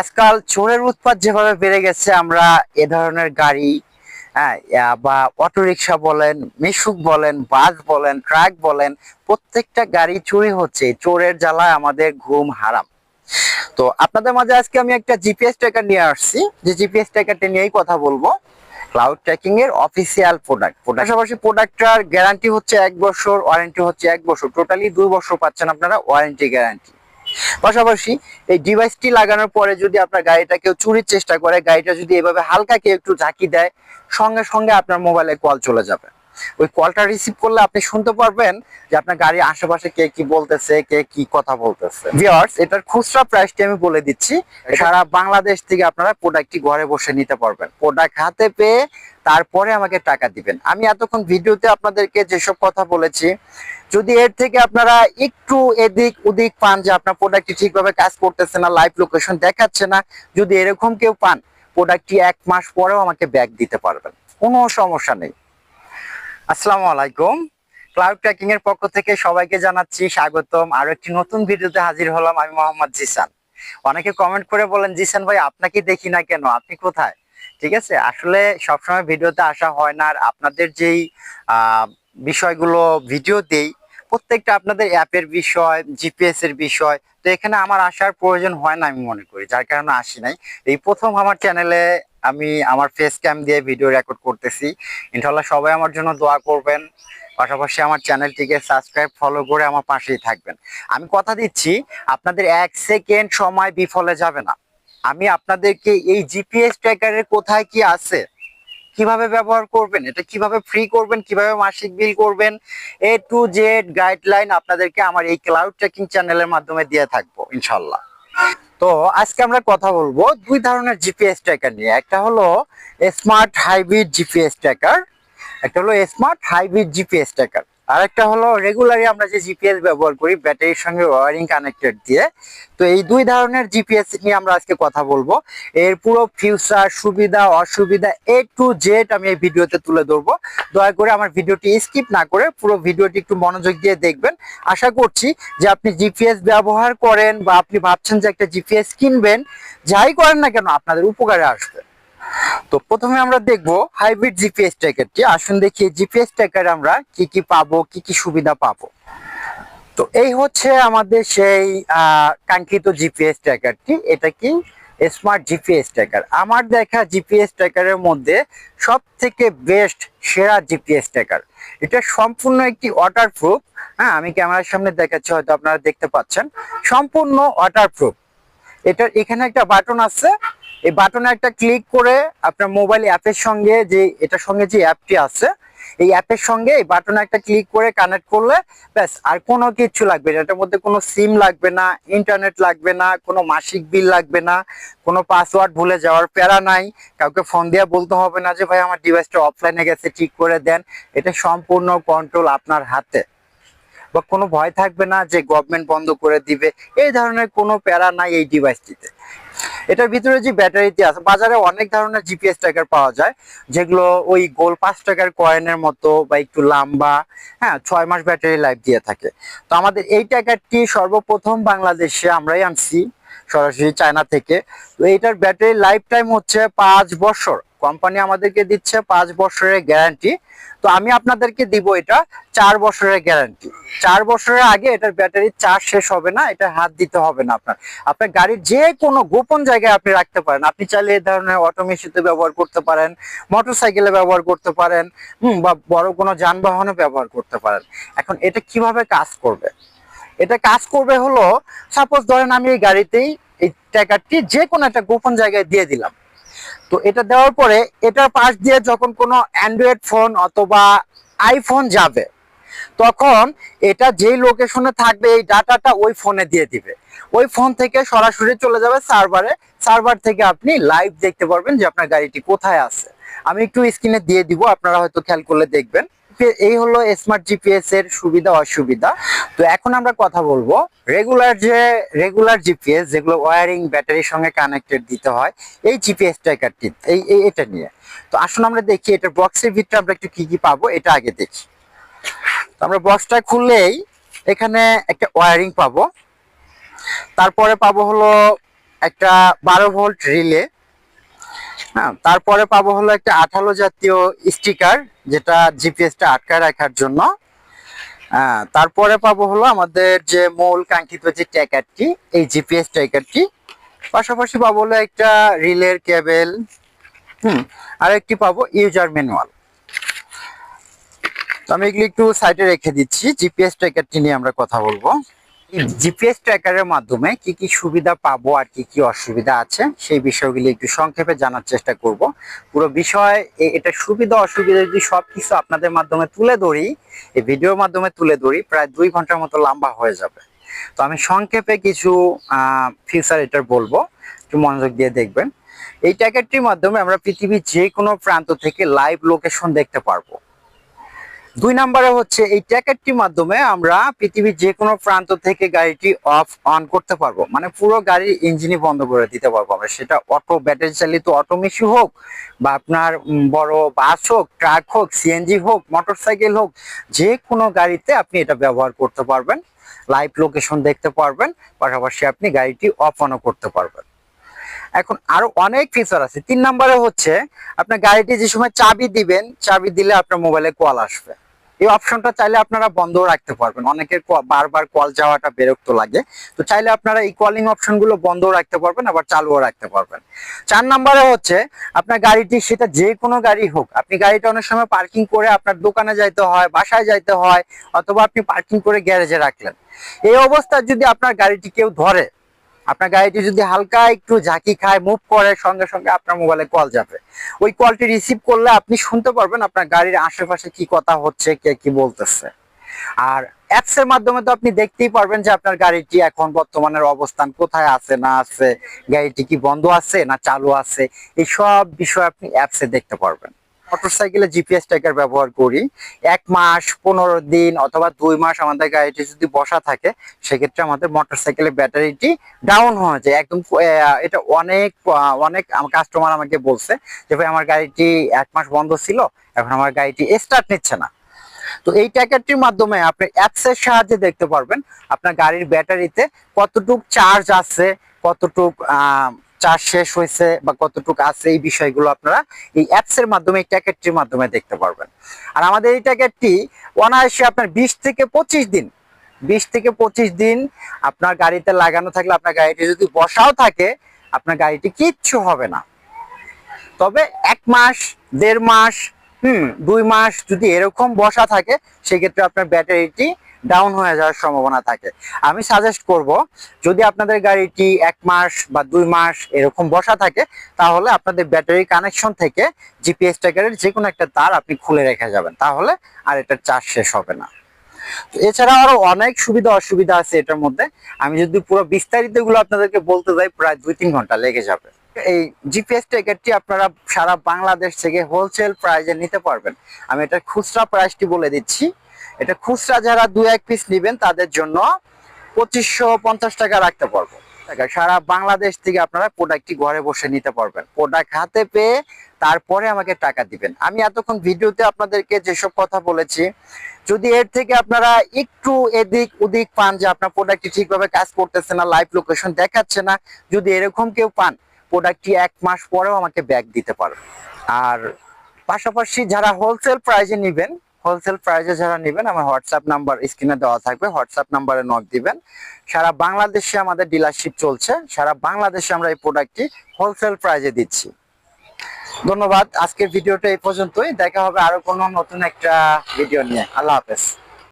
আজকাল চোরের উৎপাত যেভাবে বেড়ে গেছে, আমরা এ ধরনের গাড়ি হ্যাঁ বা অটোরিকশা বলেন, মিশুক বলেন, বাস বলেন, ট্রাক বলেন, প্রত্যেকটা গাড়ি চুরি হচ্ছে, চোরের জ্বালায় আমাদের ঘুম হারাম। তো আপনাদের মাঝে আজকে আমি একটা জিপিএস ট্র্যাকার নিয়ে আসছি, যে জিপিএস ট্র্যাকারটা নিয়েই কথা বলব। ক্লাউড ট্র্যাকিং এর অফিসিয়াল প্রোডাক্ট পাশাপাশি প্রোডাক্টটার গ্যারান্টি হচ্ছে এক বছর ওয়ারেন্টি হচ্ছে এক বছর টোটালি দুই বছর পাচ্ছেন আপনারা ওয়ারেন্টি গ্যারান্টি পাশাপাশি এই ডিভাইসটি লাগানোর পরে যদি আপনার গাড়িটা কেউ চুরির চেষ্টা করে, গাড়িটা যদি এভাবে হালকা কেউ একটু ঝাঁকি দেয়, সঙ্গে সঙ্গে আপনার মোবাইলে কল চলে যাবে। ওই কলটা রিসিভ করলে আপনি শুনতে পারবেন যে আপনার গাড়ির আশেপাশে কে কি বলতেছে কে কি কথা বলতেছে। ভিউয়ার্স এটার খুচরা প্রাইসটি আমি বলে দিচ্ছি। সারা বাংলাদেশ থেকে আপনারা প্রোডাক্টটি ঘরে বসে নিতে পারবেন। প্রোডাক্ট হাতে পেয়ে তারপরে আমাকে টাকা দিবেন। আমি এতক্ষণ ভিডিওতে আপনাদেরকে যেসব কথা বলেছি যদি এর থেকে আপনারা একটু এদিক ওদিক পান যে আপনার প্রোডাক্টটি ঠিকভাবে কাজ করতেছে না লাইভ লোকেশন দেখাচ্ছে না যদি এরকম কেউ পান প্রোডাক্টটি এক মাস পরেও আমাকে ব্যাক দিতে পারবেন। কোনো সমস্যা নেই। আসসালামু আলাইকুম। ক্লাউড ট্র্যাকিং এর পক্ষ থেকে সবাইকে জানাচ্ছি স্বাগতম। আর একটি নতুন ভিডিওতে হাজির হলাম আমি মোহাম্মদ জিসান। অনেকে কমেন্ট করে বলেন, জিসান ভাই আপনাকে দেখি না কেন? আপনি কোথায়? ঠিক আছে? আসলে সবসময় ভিডিওতে আসা হয় না আর আপনাদের যেই বিষয়গুলো ভিডিও দেই, প্রত্যেকটা আপনাদের অ্যাপের বিষয় জিপিএস এর বিষয়, তো এখানে আমার আসার প্রয়োজন হয় না আমি মনে করি, যার কারণে আসি নাই। এই প্রথম আমার চ্যানেলে আমি আমার ফেস ক্যাম দিয়ে ভিডিও রেকর্ড করতেছি। ইনশাল্লাহ সবাই আমার জন্য দোয়া করবেন। পাশাপাশি আমার চ্যানেলটিকে সাবস্ক্রাইব ফলো করে আমার পাশেই থাকবেন। আমি কথা দিচ্ছি, আপনাদের এক সেকেন্ড সময় বিফলে যাবে না। আমি আপনাদেরকে এই জিপিএস ট্র্যাকারের কোথায় কি আছে, কীভাবে ব্যবহার করবেন, এটা কীভাবে ফ্রি করবেন, কীভাবে মাসিক বিল করবেন এ টু জেড গাইডলাইন আপনাদেরকে আমার এই ক্লাউড ট্র্যাকিং চ্যানেলের মাধ্যমে দিয়ে থাকব ইনশাল্লাহ তো আজকে আমরা কথা বলব দুই ধরনের জিপিএস ট্র্যাকার নিয়ে। একটা হলো স্মার্ট হাইব্রিড জিপিএস ট্র্যাকার একটা হলো স্মার্ট হাইব্রিড জিপিএস ট্র্যাকার আর একটা হলো রেগুলারই আমরা যে জিপিএস ব্যবহার করি ব্যাটারির সঙ্গে ওয়ারিং কানেক্টেড দিয়ে। তো এই দুই ধরনের জিপিএস নিয়ে আমরা আজকে কথা বলব। এর পুরো ফিউচার সুবিধা, অসুবিধা এ টু জেড আমি এই ভিডিওতে তুলে ধরবো। দয়া করে আমার ভিডিওটি স্কিপ না করে পুরো ভিডিওটি একটু মনোযোগ দিয়ে দেখবেন। আশা করছি যে আপনি জিপিএস ব্যবহার করেন বা আপনি ভাবছেন যে একটা জিপিএস কিনবেন, যাই করেন না কেন আপনাদের উপকারে আসবে। তো প্রথমে আমরা দেখব হাইব্রিড জিপিএস ট্র্যাকারটি আসুন দেখি জিপিএস ট্র্যাকার আমরা কি কি পাবো, কি কি সুবিধা পাবো। তো এই হচ্ছে আমাদের সেই কাঙ্ক্ষিত জিপিএস ট্র্যাকারটি এটা কি? স্মার্ট জিপিএস ট্র্যাকার আমার দেখা জিপিএস ট্র্যাকারের মধ্যে সব থেকে বেস্ট সেরা জিপিএস ট্র্যাকার এটা সম্পূর্ণ একটি ওয়াটারপ্রুফ হ্যাঁ আমি ক্যামেরার সামনে দেখাচ্ছি, হয়তো আপনারা দেখতে পাচ্ছেন। সম্পূর্ণ ওয়াটারপ্রুফ এটার এখানে একটা বাটন আছে। এই বাটনে একটা ক্লিক করে আপনার মোবাইল অ্যাপের সঙ্গে যে, এটার সঙ্গে যে অ্যাপটি আছে, এই অ্যাপের সঙ্গে এই বাটনে একটা ক্লিক করে কানেক্ট করলে ব্যাস, আর কোনো কিছু লাগবে না। এটার মধ্যে কোনো সিম লাগবে না ইন্টারনেট লাগবে না, কোনো মাসিক বিল লাগবে না, কোনো পাসওয়ার্ড ভুলে যাওয়ার প্যারা নাই। কাউকে ফোন দিয়ে বলতে হবে না যে, ভাই, আমার ডিভাইসটা অফলাইনে গেছে, ঠিক করে দেন। এটা সম্পূর্ণ কন্ট্রোল আপনার হাতে। বা কোনো ভয় থাকবে না যে গভর্নমেন্ট বন্ধ করে দিবে। এই ধরনের কোনো প্যারা নাই এই ডিভাইসটিতে এটার ভিতরে যে ব্যাটারিতে আছে, বাজারে অনেক ধরনের জিপিএস ট্র্যাকার পাওয়া যায়, যেগুলো ওই গোল পাঁচ টাকার কয়েনের মতো বা একটু লম্বা হ্যাঁ ছয় মাস ব্যাটারি লাইফ দিয়ে থাকে। তো আমাদের এই ট্র্যাকারটি সর্বপ্রথম বাংলাদেশে আমরাই আনছি, সরাসরি চায়না থেকে। তো এইটার ব্যাটারি লাইফ টাইম হচ্ছে পাঁচ বছর। কোম্পানি আমাদেরকে দিচ্ছে পাঁচ বছরের গ্যারান্টি। তো আমি আপনাদেরকে দিব এটা চার বছরের গ্যারান্টি। চার বছরের আগে এটার ব্যাটারি চার্জ শেষ হবে না, এটা হাত দিতে হবে না আপনার। আপনার গাড়ির যে কোনো গোপন জায়গায় আপনি রাখতে পারেন। আপনি চাইলে এই ধরনের অটোমেশিতে ব্যবহার করতে পারেন মোটর সাইকেলে ব্যবহার করতে পারেন, হুম, বা বড় কোনো যানবাহনে ব্যবহার করতে পারেন। এখন এটা কীভাবে কাজ করবে? এটা কাজ করবে হলো সাপোজ ধরেন আমি এই গাড়িতেই এই ট্যাকারটি যে কোনো একটা গোপন জায়গায় দিয়ে দিলাম। তো এটা দেওয়ার পরে এটার পাশ দিয়ে যখন কোনো অ্যান্ড্রয়েড ফোন অথবা আইফোন যাবে, তখন এটা যেই লোকেশনে থাকবে, এই ডাটাটা ওই ফোনে দিয়ে দিবে। ওই ফোন থেকে সরাসরি চলে যাবে সার্ভারে সার্ভার থেকে আপনি লাইভ দেখতে পারবেন যে আপনার গাড়িটি কোথায় আছে। আমি একটু স্ক্রিনে দিয়ে দিব, আপনারা হয়তো খেয়াল করলে দেখবেন। এই হলো স্মার্ট জিপিএস এর সুবিধা, অসুবিধা। তো এখন আমরা কথা বলব রেগুলার যে রেগুলার জিপিএস যেগুলো ওয়ারিং ব্যাটারির সঙ্গে কানেক্টেড দিতে হয়, এই জিপিএস ট্র্যাকারটি এই, এই- এটা নিয়ে। তো আসুন আমরা দেখি এটার বক্সের ভিতরে আমরা একটু কি কি পাবো, এটা আগে দেখি। তো আমরা বক্সটা খুললেই এখানে একটা ওয়ারিং পাবো। তারপরে পাবো হলো একটা বারো ভোল্ট রিলে হ্যাঁ তারপরে পাবো হলো একটা আঠালো জাতীয় স্টিকার যেটা জিপিএসটা আটকায় রাখার জন্য। হ্যাঁ, তারপরে পাবো হলো আমাদের যে মূল কাঙ্ক্ষিত যে ট্যাকারটি এই জিপিএস ট্যাকারটি। পাশাপাশি পাবো হলো একটা রিলের কেবেল হুম আর একটি পাবো ইউজার ম্যানুয়াল। তো আমি এগুলি একটু সাইডে রেখে দিচ্ছি জিপিএস ট্র্যাকারটি নিয়ে আমরা কথা বলব। জিপিএস ট্র্যাকারের মাধ্যমে কি কি সুবিধা পাবো আর কি কি অসুবিধা আছে, সেই বিষয়গুলি একটু সংক্ষেপে জানার চেষ্টা করব। পুরো বিষয় এটা সুবিধা অসুবিধা যদি সবকিছু আপনাদের মাধ্যমে তুলে ধরি, এই ভিডিওর মাধ্যমে তুলে ধরি, প্রায় দুই ঘণ্টার মতো লম্বা হয়ে যাবে। তো আমি সংক্ষেপে কিছু ফিচার এটার বলব, একটু মনোযোগ দিয়ে দেখবেন। এই ট্র্যাকারটির মাধ্যমে আমরা পৃথিবীর যে কোনো প্রান্ত থেকে লাইভ লোকেশন দেখতে পারব। দুই নম্বরে হচ্ছে এই ট্যাকারটির মাধ্যমে আমরা পৃথিবীর যে কোনো প্রান্ত থেকে গাড়িটি অফ অন করতে পারব। মানে পুরো গাড়ির ইঞ্জিনই বন্ধ করে দিতে পারব আমরা। সেটা অটো, ব্যাটারি চালিত অটো মেশি হোক বা আপনার বড় বাস হোক, ট্রাক হোক সিএনজি হোক, মোটরসাইকেল হোক যে কোনো গাড়িতে আপনি এটা ব্যবহার করতে পারবেন। লাইভ লোকেশন দেখতে পারবেন। পাশাপাশি আপনি গাড়িটি অফ অনও করতে পারবেন। এখন আরও অনেক ফিচার আছে। তিন নম্বরে হচ্ছে, আপনার গাড়িটি যে সময় চাবি দিবেন, চাবি দিলে আপনার মোবাইলে কল আসবে। এই অপশনটা চাইলে আপনারা বন্ধ রাখতে পারবেন। অনেকের বারবার কল যাওয়াটা বিরক্ত লাগে। তো চাইলে আপনারা এই কলিং অপশনগুলো বন্ধ রাখতে পারবেন, আবার চালুও রাখতে পারবেন। চার নম্বরে হচ্ছে, আপনার গাড়িটি সেটা যে কোনো গাড়ি হোক, আপনি গাড়িটা অনেক সময় পার্কিং করে আপনার দোকানে যাইতে হয়, বাসায় যাইতে হয়, অথবা আপনি পার্কিং করে গ্যারেজে রাখলেন। এই অবস্থায় যদি আপনার গাড়িটি কেউ ধরে আপনার গাড়িটি যদি হালকা একটু ঝাঁকি খায় মুভ করে, সঙ্গে সঙ্গে আপনার মোবাইলে কল যাবে। ওই কলটি রিসিভ করলে আপনি শুনতে পারবেন আপনার গাড়ির আশেপাশে কি কথা হচ্ছে, কে কি বলতেছে। আর অ্যাপস এর মাধ্যমে তো আপনি দেখতেই পারবেন যে আপনার গাড়িটি এখন বর্তমানের অবস্থান কোথায় আছে, না আছে, গাড়িটি কি বন্ধ আছে, না চালু আছে এই সব বিষয় আপনি অ্যাপসে দেখতে পারবেন। মোটরসাইকেলে জিপিএস ট্র্যাকার ব্যবহার করি। এক মাস, পনেরো দিন অথবা দুই মাস আমাদের গাড়িটি যদি বসা থাকে, সেক্ষেত্রে আমাদের মোটরসাইকেলের ব্যাটারিটি ডাউন হয়ে যায়। একদম এটা অনেক অনেক কাস্টমার আমাকে বলছে যে, ভাই, আমার গাড়িটি এক মাস বন্ধ ছিল, এখন আমার গাড়িটি স্টার্ট নিচ্ছে না। তো এই ট্র্যাকারটির মাধ্যমে আপনি অ্যাপসের সাহায্যে দেখতে পারবেন আপনার গাড়ির ব্যাটারিতে কতটুক চার্জ আছে, কতটুক চার্জ শেষ হয়েছে বা কতটুকু আছে এই বিষয়গুলো আপনারা এই অ্যাপস এর মাধ্যমে, এই ট্যাকেটটির মাধ্যমে দেখতে পারবেন। আর আমাদের এই ট্র্যাকারটি অনায়াসে আপনার বিশ থেকে পঁচিশ দিন, বিশ থেকে পঁচিশ দিন আপনার গাড়িতে লাগানো থাকলে আপনার গাড়িটি যদি বসাও থাকে, আপনার গাড়িটি কিচ্ছু হবে না। তবে এক মাস, দেড় মাস, হুম, দুই মাস যদি এরকম বসা থাকে, সেক্ষেত্রে আপনার ব্যাটারিটি ডাউন হয়ে যাওয়ার সম্ভাবনা থাকে। আমি সাজেস্ট করব, যদি আপনাদের গাড়িটি এক মাস বা দুই মাস এরকম বসা থাকে, তাহলে আপনাদের ব্যাটারি কানেকশন থেকে জিপিএস ট্র্যাকারের যে কোনো একটা তার আপনি খুলে রেখে যাবেন। তাহলে আর এটার চার্জ শেষ হবে না। এছাড়া আরও অনেক সুবিধা অসুবিধা আছে এটার মধ্যে। আমি যদি পুরো বিস্তারিতগুলো আপনাদেরকে বলতে যাই, প্রায় দুই তিন ঘণ্টা লেগে যাবে। এই জিপিএস ট্র্যাকারটি আপনারা সারা বাংলাদেশ থেকে হোলসেল প্রাইজে নিতে পারবেন। আমি এটা খুচরা প্রাইসটি বলে দিচ্ছি। এটা খুচরা যারা দু এক পিস নেবেন, তাদের জন্য পঁচিশশো পঞ্চাশ টাকা রাখতে পারব। সারা বাংলাদেশ থেকে আপনারা প্রোডাক্টটি ঘরে বসে নিতে পারবেন। প্রোডাক্ট হাতে পেয়ে তারপরে আমাকে টাকা দিবেন। আমি এতক্ষণ ভিডিওতে আপনাদেরকে যেসব কথা বলেছি, যদি এর থেকে আপনারা একটু এদিক ওদিক পান যে আপনার প্রোডাক্টটি ঠিকভাবে কাজ করতেছে না লাইভ লোকেশন দেখাচ্ছে না, যদি এরকম কেউ পান প্রোডাক্টটি এক মাস পরেও আমাকে ব্যাক দিতে পারবে আর পাশাপাশি যারা হোলসেল প্রাইজে নেবেন হোলসেল প্রাইসে যারা নেবেন, আমার হোয়াটসঅ্যাপ নাম্বার স্ক্রিনে দেওয়া থাকবে হোয়াটসঅ্যাপ নাম্বারে নক দিবেন। সারা বাংলাদেশে আমাদের ডিলারশিপ চলছে, সারা বাংলাদেশে আমরা এই প্রোডাক্টটি হোলসেল প্রাইজে দিচ্ছি। ধন্যবাদ, আজকের ভিডিওটা এই পর্যন্তই, দেখা হবে আরও কোনো নতুন একটা ভিডিও নিয়ে। আল্লাহ হাফেজ।